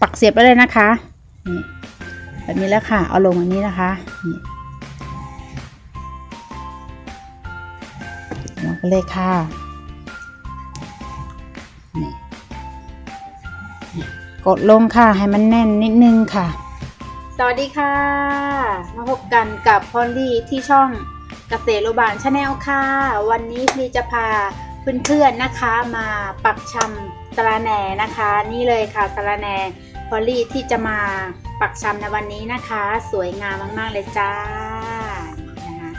ปักเสียบไปเลยนะคะนี่แบบนี้แล้วค่ะ เอาลงแบบนี้นะคะนี่ลงไปเลยค่ะนี่กดลงค่ะให้มันแน่นนิดนึงค่ะ สวัสดีค่ะ มาพบกันกับพอลลี่ที่ช่องเกษตรโรบานชาแนลค่ะ วันนี้พลีจะพาเพื่อนๆนะคะมาปักชำสะระแหน่นะคะ นี่เลยค่ะสะระแหน่ พอลลี่ที่จะมาปักชำในวันนี้นะคะ สวยงามมาก ๆ เลยจ้านี่นะคะ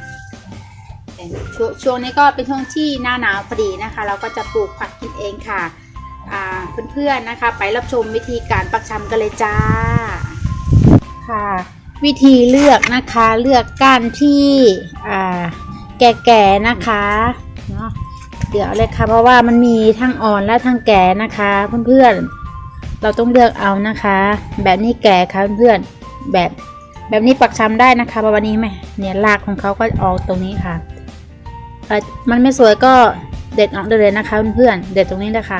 เป็นช่วงช่วงนี้ก็เป็นช่วงที่หน้าหนาวพอดีนะคะ เราก็จะปลูกผักกินเองค่ะอ่าเพื่อนๆนะคะ ไปรับชมวิธีการปักชำกันเลยจ้าค่ะ วิธีเลือกนะคะเลือกก้านที่อ่าแก่ๆนะคะเนาะเดี๋ยวเลยค่ะเพราะว่ามันมีทั้งอ่อนและทั้งแก่นะคะเพื่อนๆ เราต้องเลือกเอานะคะ แบบนี้แก่ค่ะเพื่อนแบบแบบนี้ปักชำได้นะคะเพระวันนี้ไหมเนี่ยรากของเขาก็ออกตรงนี้ค่ะเออมันไม่สวยก็เด็ดออกได้เลยนะคะเพื่อนเด็ดตรงนี้นะคะ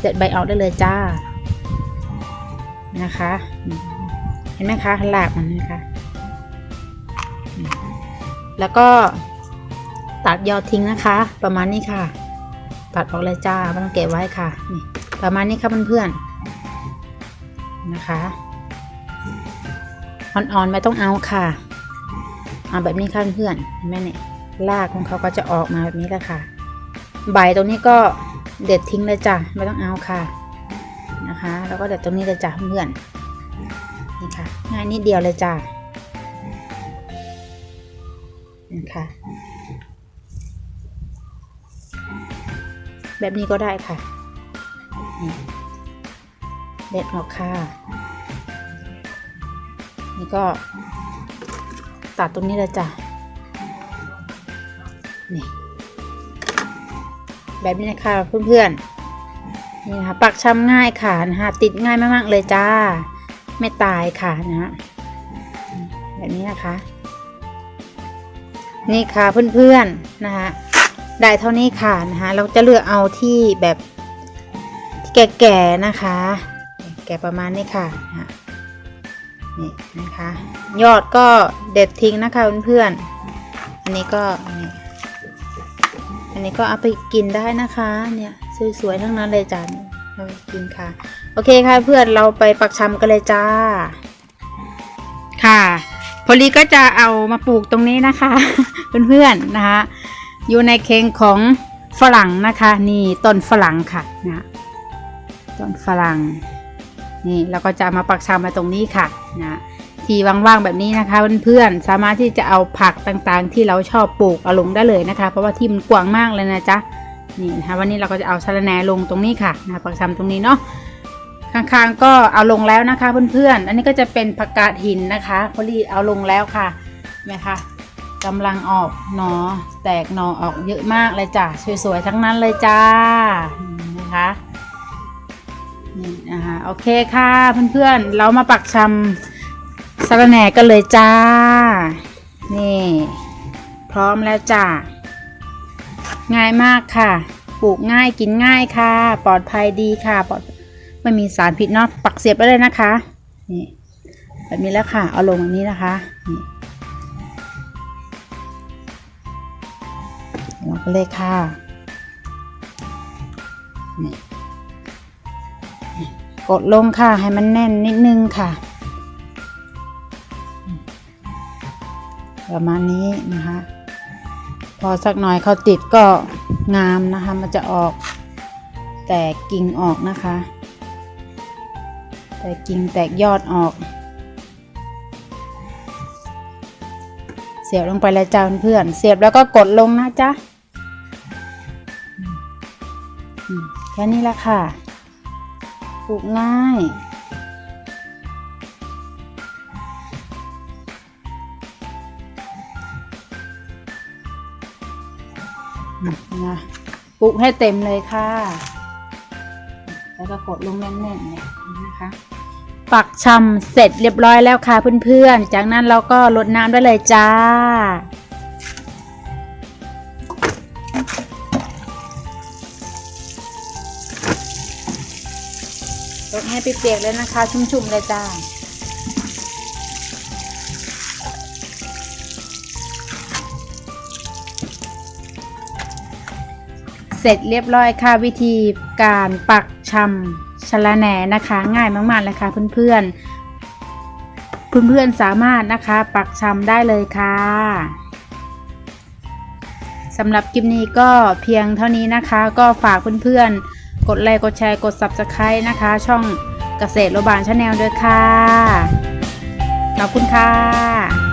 เด็ดใบออกได้เลยจ้านะคะ เห็นไหมคะหลากมันนะคะ แล้วก็ตัดยอดทิ้งนะคะ ประมาณนี้ค่ะ ตัดออกเลยจ้าไม่ต้องเก็บไว้ค่ะนี่ประมาณนี้ค่ะเพื่อนๆ นะคะ อ่อนๆไม่ต้องเอาค่ะเอาแบบนี้ค่ะเพื่อนเห็นไหมเนี่ยรากของเขาก็จะออกมาแบบนี้แหละค่ะ ใบตรงนี้ก็เด็ดทิ้งเลยจ้ะไม่ต้องเอาค่ะนะคะ แล้วก็เด็ดตรงนี้เลยจ้ะเพื่อนนี่ค่ะง่ายนิดเดียวเลยจ้านี่ค่ะแบบนี้ก็ได้ค่ะนี่ เด็ดออกค่ะ นี่ก็ตัดตรงนี้เลยจ้ะ นี่ แบบนี้นะคะเพื่อนๆ นี่นะคะปักช้ำง่ายค่ะนะคะติดง่ายมากๆเลยจ้า ไม่ตายค่ะนะฮะแบบนี้นะคะ นี่ค่ะเพื่อนๆ นะคะได้เท่านี้ค่ะนะคะเราจะเลือกเอาที่แบบแก่ๆนะคะ แก่ประมาณนี้ค่ะนี่นะคะ ยอดก็เด็ดทิ้งนะคะเพื่อนๆอันนี้ก็อันนี้ก็เอาไปกินได้นะคะเนี่ยสวยๆทั้งนั้นเลยจ้ะเอาไปกินค่ะ โอเคค่ะเพื่อนเราไปปักชำกันเลยจ้า ค่ะพอลีก็จะเอามาปลูกตรงนี้นะคะ เพื่อนๆนะคะอยู่ในเค้งของฝรั่งนะคะ นี่ต้นฝรั่งค่ะนะต้นฝรั่ง นี่เราก็จะมาปักชำมาตรงนี้ค่ะนะที่ว่างๆแบบนี้นะคะเพื่อนๆสามารถที่จะเอาผักต่างๆ ที่เราชอบปลูกเอาลงได้เลยนะคะ เพราะว่าที่มันกว้างมากเลยนะจ๊ะนี่นะคะวันนี้เราก็จะเอาสะระแหน่ลงตรงนี้ค่ะนะปักชำตรงนี้เนาะข้างๆก็เอาลงแล้วนะคะเพื่อนๆ อันนี้ก็จะเป็นผักกาดหินนะคะพอดีเอาลงแล้วค่ะเห็นไหมคะกำลังออกหนอแตกหนอออกเยอะมากเลยจ้ะสวยๆทั้งนั้นเลยจ้านะคะ นี่นะคะโอเคค่ะเพื่อนๆ เรามาปักชำสะระแหน่กันเลยจ้า นี่ พร้อมแล้วจ้า ง่ายมากค่ะ ปลูกง่ายกินง่ายค่ะ ปลอดภัยดีค่ะปลอดไม่มีสารพิษเนาะปักเสียบไปเลยนะคะ นี่แบบนี้แล้วค่ะ เอาลงแบบนี้นะคะนี่ลงไปเลยค่ะนี่นี่ กดลงค่ะให้มันแน่นนิดนึงค่ะ ประมาณนี้นะคะ พอสักหน่อยเขาติดก็งามนะคะ มันจะออกแตกกิ่งออกนะคะ แตกกิ่งแตกยอดออก เสียบลงไปเลยจ้าเพื่อนเสียบแล้วก็กดลงนะจ๊ะแค่นี้ละค่ะ ปลูกง่าย นะปลุกให้เต็มเลยค่ะ แล้วก็กดลงแน่นๆเนี่ยนะคะ ปักชำเสร็จเรียบร้อยแล้วค่ะเพื่อนๆ จากนั้นเราก็ลดน้ำได้เลยจ้า ลดให้ให้เปียกๆเลยนะคะ ชุ่มๆเลยจ้าเสร็จเรียบร้อยค่ะวิธีการปักชำชะละแหนนะคะ ง่ายมากๆเลยค่ะเพื่อนๆเพื่อนๆสามารถนะคะ ปักชำได้เลยค่ะสำหรับคลิปนี้ก็เพียงเท่านี้นะคะ ก็ฝากเพื่อนๆ กดไลค์กดแชร์กด Subscribe นะคะ ช่องเกษตรโรบานชาแนลด้วยค่ะ ขอบคุณค่ะ